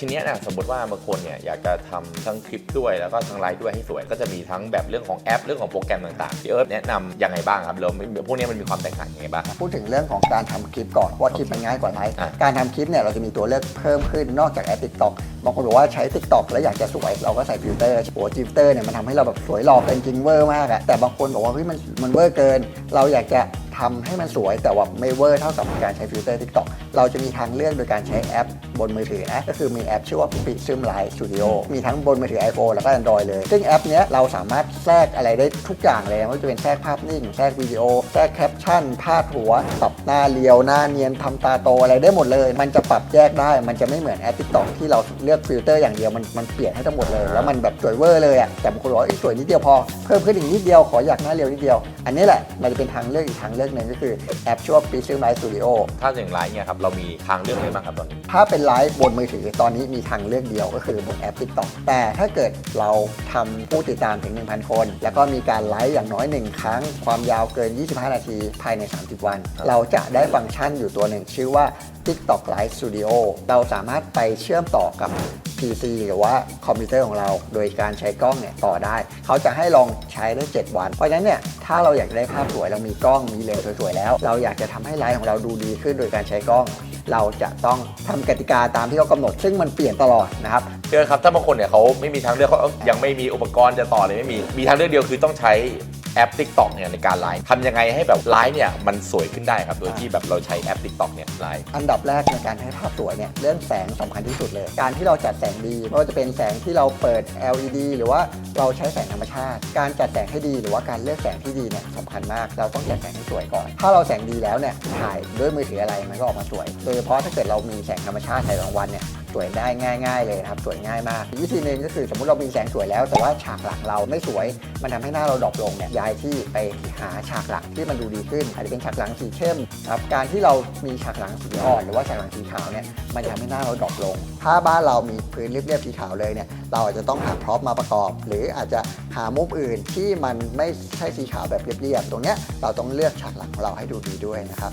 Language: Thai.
ทีเนี้ยนะสมมติว่าบางคนเนี่ยอยากจะทำทั้งคลิปด้วยแล้วก็ทั้งไลฟ์ด้วยให้สวย ก็จะมีทั้งแบบเรื่องของแอป เรื่องของโปรแกรมต่างๆพี่เอิร์ธแนะนำยังไงบ้างครับแล้วพวกเนี้ยมันมีความแตกต่างยังไงบ้างครับพูดถึงเรื่องของการทำคลิปก่อนว่าคลิปมันง่ายกว่าไลฟ์อะการทำคลิปเนี่ยเราจะมีตัวเลือกเพิ่มขึ้นนอกจากแอป TikTok บางคนบอกว่าใช้ TikTok แล้วอยากจะสวยเราก็ใส่ฟิลเตอร์โอ้ฟิลเตอร์เนี่ยมันทำให้เราแบบสวยหล่อเกินจริงเวอร์มากอะแต่บางคนบอกว่าเฮ้ยมันมันเวอร์เกิน เราอยากจะทำให้มันสวยแต่ว่าไม่เวอร์เท่ากับการใช้ฟิลเตอร์ TikTok เราจะมีทางเลือกโดยการใช้แอปบนมือถือนะก็คือมีแอปชื่อว่า Prism Live Studio มีทั้งบนมือถือ iPhone แล้วก็ Android เลย ซึ่งแอปนี้เราสามารถแทรกอะไรได้ทุกอย่างเลยไม่ว่าจะเป็นแทรกภาพนิ่ง แทรกวิดีโอ แทรกแคปชั่นพาดหัวปรับหน้าเรียวหน้าเนียนทำตาโตอะไรได้หมดเลย มันจะปรับแยกได้ มันจะไม่เหมือนแอป TikTok ที่เราเลือกฟิลเตอร์อย่างเดียวมันมันเปลี่ยนให้ทั้งหมดเลย แล้วมันแบบสวยเวอร์เลยอะแต่บางคนบอกอ้สวยนิดเดียวพอเพิ่มขึ้นอีกนิดเดียวขออยากหน้าเรียวนิดเดียว อันนี้แหละมันจะเป็นทางเลือกอีกทางเลือกหนึ่งก็คือแอปชื่อว่า Prism Live Studio ถ้าอย่างไลฟ์เนี่ยครับเรามีทางเลือกอะไรบ้างครับตอนนี้ ถ้าเป็นไลฟ์บนมือถือตอนนี้มีทางเลือกเดียวก็คือบนแอป TikTok แต่ถ้าเกิดเราทำผู้ติดตามถึง 1,000 คน แล้วก็มีการไลฟ์อย่างน้อย 1 ครั้ง ความยาวเกิน 25 นาทีภายใน 30 วันครับเราจะได้ฟังก์ชันอยู่ตัวหนึ่งชื่อว่า TikTok Live Studio เราสามารถไปเชื่อมต่อกับ PC หรือว่าคอมพิวเตอร์ของเรา โดยการใช้กล้องเนี่ยต่อได้ เขาจะให้ลองใช้ได้7วัน เพราะฉะนั้นเนี่ยถ้าเราอยากได้ภาพสวยเรามีกล้องมีเลนส์สวยๆแล้ว เราอยากจะทำให้ไลฟ์ของเราดูดีขึ้นโดยการใช้กล้อง เราจะต้องทำกติกาตามที่เขากำหนด ซึ่งมันเปลี่ยนตลอดนะครับพี่อครับถ้าบางคนเนี่ยเขาไม่มีทางเลือกเขายังไม่มีอุปกรณ์จะต่อเลยไม่มีมีทางเลือกเดียวคือต้องใช้ แอป TikTok เนี่ยในการไลฟ์ทำยังไงให้แบบไลฟ์เนี่ยมันสวยขึ้นได้ครับ โดยที่แบบเราใช้แอป TikTok เนี่ยไลฟ์ อันดับแรกในการให้ภาพสวยเนี่ยเรื่องแสงสำคัญที่สุดเลย การที่เราจัดแสงดีไม่ว่าจะเป็นแสงที่เราเปิด LED หรือว่าเราใช้แสงธรรมชาติ การจัดแสงให้ดีหรือว่าการเลือกแสงที่ดีเนี่ยสำคัญมาก เราต้องจัดแสงให้สวยก่อน ถ้าเราแสงดีแล้วเนี่ยถ่ายด้วยมือถืออะไรมันก็ออกมาสวย โดยเฉพาะถ้าเกิดเรามีแสงธรรมชาติถ่ายกลางวันเนี่ย วยได้ง่าย ๆ เลยครับสวยง่ายมากวิธีหนึ่งก็คือสมมติเรามีแสงสวยแล้ว แต่ว่าฉากหลังเราไม่สวย มันทำให้หน้าเราดรอปลงเนี่ยย้ายที่ไปหาฉากหลังที่มันดูดีขึ้นอาจจะเป็นฉากหลังสีเข้มครับการที่เรามีฉากหลังสีอ่อน หรือว่าฉากหลังสีขาวเนี่ยมันจะทำให้หน้าเราดรอปลง ถ้าบ้านเรามีพื้นเรียบๆสีขาวเลยเนี่ยเราอาจจะต้องหาพร็อพมาประกอบ หรืออาจจะหามุมอื่นที่มันไม่ใช่สีขาวแบบเรียบๆตรงเนี้ยเราต้องเลือกฉากหลังของเราให้ดูดีด้วยนะครับ